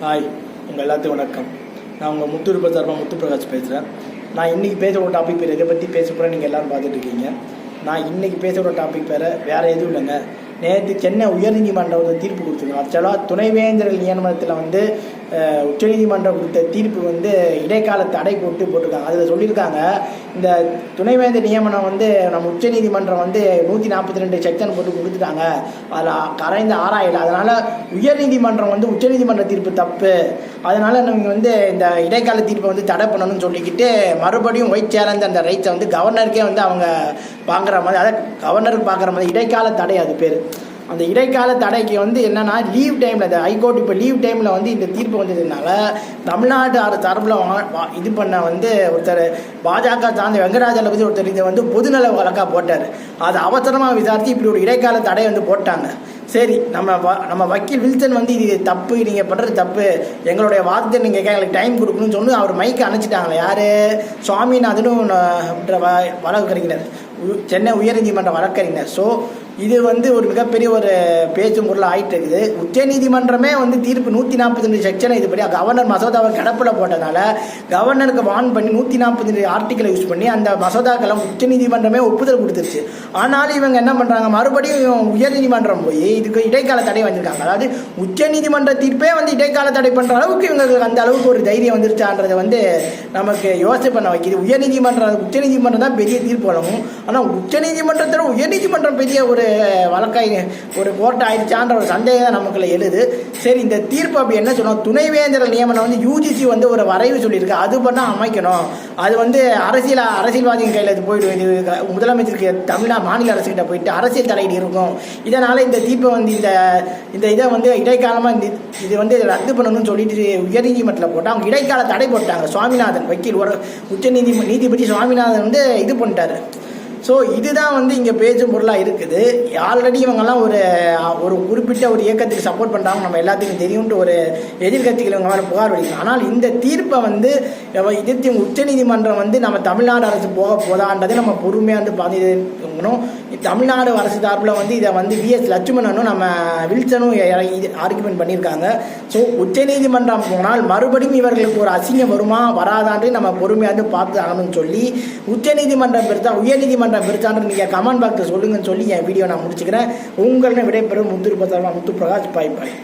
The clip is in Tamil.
ஹாய் உங்கள் எல்லாத்துக்கும் வணக்கம். நான் உங்கள் முத்துருப்ப சார்பாக முத்து பிரகாஷ் பேசுகிறேன் நான் இன்றைக்கி பேச ஒரு டாபிக் பேர் எதை பற்றி பேச போகிறேன் நீங்கள் எல்லோரும் பார்த்துட்டு இருக்கீங்க. நான் இன்றைக்கி பேசுகிற டாபிக் பேர் வேறு எதுவும் இல்லைங்க. நேற்று சென்னை உயர்நீதிமன்றம் வந்து தீர்ப்பு கொடுத்துருக்கோம் ஆக்சுவலாக துணைவேந்தர் நியமனத்தில் வந்து உச்சநீதிமன்றம் கொடுத்த தீர்ப்பு வந்து இடைக்கால தடை போட்டு போட்டிருக்காங்க. அதில் சொல்லியிருக்காங்க இந்த துணைவேந்தர் நியமனம் வந்து நம்ம உச்சநீதிமன்றம் வந்து நூற்றி நாற்பத்தி ரெண்டு செக்ஷன் போட்டு கொடுத்துட்டாங்க. அதில் கரைந்த ஆராயலை. அதனால் உயர்நீதிமன்றம் வந்து உச்சநீதிமன்ற தீர்ப்பு தப்பு. அதனால் நீங்கள் வந்து இந்த இடைக்கால தீர்ப்பை வந்து தடை பண்ணணும்னு சொல்லிக்கிட்டு மறுபடியும் ஒயிட் சேர்ந்த அந்த ரைட்ஸை வந்து கவர்னருக்கே வந்து அவங்க வாங்குற மாதிரி அதாவது கவர்னருக்கு பார்க்குற மாதிரி இடைக்கால தடை அது பேர். அந்த இடைக்கால தடைக்கு வந்து என்னன்னா லீவ் டைமில் இந்த ஹைகோர்ட் இப்போ லீவ் டைமில் வந்து இந்த தீர்ப்பு வந்ததுனால தமிழ்நாடு அரசு சார்பில் வா- இது பண்ண வந்து ஒருத்தர் பாஜக சார்ந்த வெங்கடாஜல பற்றி ஒருத்தர் இதை வந்து பொதுநல வழக்காக போட்டார். அதை அவசரமாக விசாரித்து இப்படி ஒரு இடைக்கால தடை வந்து போட்டாங்க. சரி நம்ம வ- நம்ம வக்கீல் வில்சன் வந்து இது தப்பு நீங்கள் பண்ணுறது தப்பு. எங்களுடைய வார்த்தை நீங்கள் கேட்க எங்களுக்கு டைம் கொடுக்கணும்னு சொல்லி அவர் மைக்கை அணைச்சிட்டாங்களே யார்? சுவாமிநாதனும் ந- வ- வழக்கறிஞர். உ- சென்னை உயர்நீதிமன்ற வழக்கறிஞர். ஸோ இது வந்து ஒரு மிகப்பெரிய ஒரு பேச்சு பொருள் ஆயிட்டு இருக்குது உச்சநீதிமன்றமே வந்து தீர்ப்பு நூற்றி நாற்பத்தி ரெண்டு செக்ஷனை இதுபடி கவர்னர் மசோதாவை கிடப்பில் போட்டதால கவர்னருக்கு வான் பண்ணி நூற்றி நாற்பத்தி ரெண்டு ஆர்டிக்கலை யூஸ் பண்ணி அந்த மசோதாக்களை உச்சநீதிமன்றமே ஒப்புதல் கொடுத்துருச்சு. ஆனாலும் இவங்க என்ன பண்ணுறாங்க மறுபடியும் இவங்க உயர்நீதிமன்றம் போய் இதுக்கு இடைக்கால தடை வந்திருக்காங்க. அதாவது உச்சநீதிமன்ற தீர்ப்பே வந்து இடைக்கால தடை பண்ணுற அளவுக்கு இவங்களுக்கு அந்த அளவுக்கு ஒரு தைரியம் வந்துருச்சான்றதை வந்து நமக்கு யோசனை பண்ண வைக்கிது. உயர்நீதிமன்றம் உச்சநீதிமன்றம் தான் பெரிய தீர்ப்பு வழங்கும். ஆனால் உச்சநீதிமன்றத்தில் உயர்நீதிமன்றம் பெரிய ஒரு வழக்காய் ஒரு கோர்ட் ஆயிடுச்சான்ற ஒரு சந்தேகம் நமக்குள்ள எழுது. சரி இந்த தீர்ப்பு அப்படி என்ன சொன்னோம்? துணைவேந்தர் நியமனம் வந்து யூஜிசி வந்து ஒரு வரைவு சொல்லியிருக்கு. அது பண்ணால் அமைக்கணும். அது வந்து அரசியல் அரசியல்வாதிகள் கையில் இது போயிடும். இது முதலமைச்சருக்கு தமிழ்நாடு மாநில அரசுகிட்ட போயிட்டு அரசியல் தலையீடு இருக்கும். இதனால் இந்த தீர்ப்பை வந்து இந்த இந்த இதை வந்து இடைக்காலமாக இந்த இது வந்து ரத்து பண்ணணும்னு சொல்லிட்டு உயர்நீதிமன்றத்தில் போட்டால் அவங்க இடைக்கால தடை போட்டாங்க. சுவாமிநாதன் வக்கீல் ஒரு உச்சநீதி நீதிபதி சுவாமிநாதன் வந்து இது பண்ணிட்டாரு. ஸோ இதுதான் வந்து இங்கே பேச்சும் பொருளாக இருக்குது. ஆல்ரெடி இவங்கெல்லாம் ஒரு ஒரு குறிப்பிட்ட ஒரு இயக்கத்துக்கு சப்போர்ட் பண்ணுறாங்க நம்ம எல்லாத்துக்கும் தெரியும்ட்டு ஒரு எதிர்கட்சிகள் இவங்க மேலே புகார் வலிக்கும் ஆனால் இந்த தீர்ப்பை வந்து இவ- எதிர்த்து உச்சநீதிமன்றம் வந்து நம்ம தமிழ்நாடு அரசு போக போதான்றதை நம்ம பொறுமையாக வந்து பார்த்துக்கணும் தமிழ்நாடு அரசு சார்பில் வந்து இதை வந்து விஎஸ் லட்சுமணனும் நம்ம வில்சனும் ஆர்குமெண்ட் பண்ணியிருக்காங்க. ஸோ உச்சநீதிமன்றம் போனால் மறுபடியும் இவர்களுக்கு ஒரு அசிங்கம் வருமா வராதான்னு நம்ம பொறுமையாக பார்த்து ஆகணும்னு சொல்லி உச்சநீதிமன்றம் பெருசா உயர்நீதிமன்றம் பெருசான்னு நீங்கள் கமெண்ட் பாக்ஸில் சொல்லுங்கன்னு சொல்லி என் வீடியோ நான் முடிச்சுக்கிறேன். உங்களிடம் விடைபெறும் முத்து முத்து பிரகாஷ் பாய் பாய்.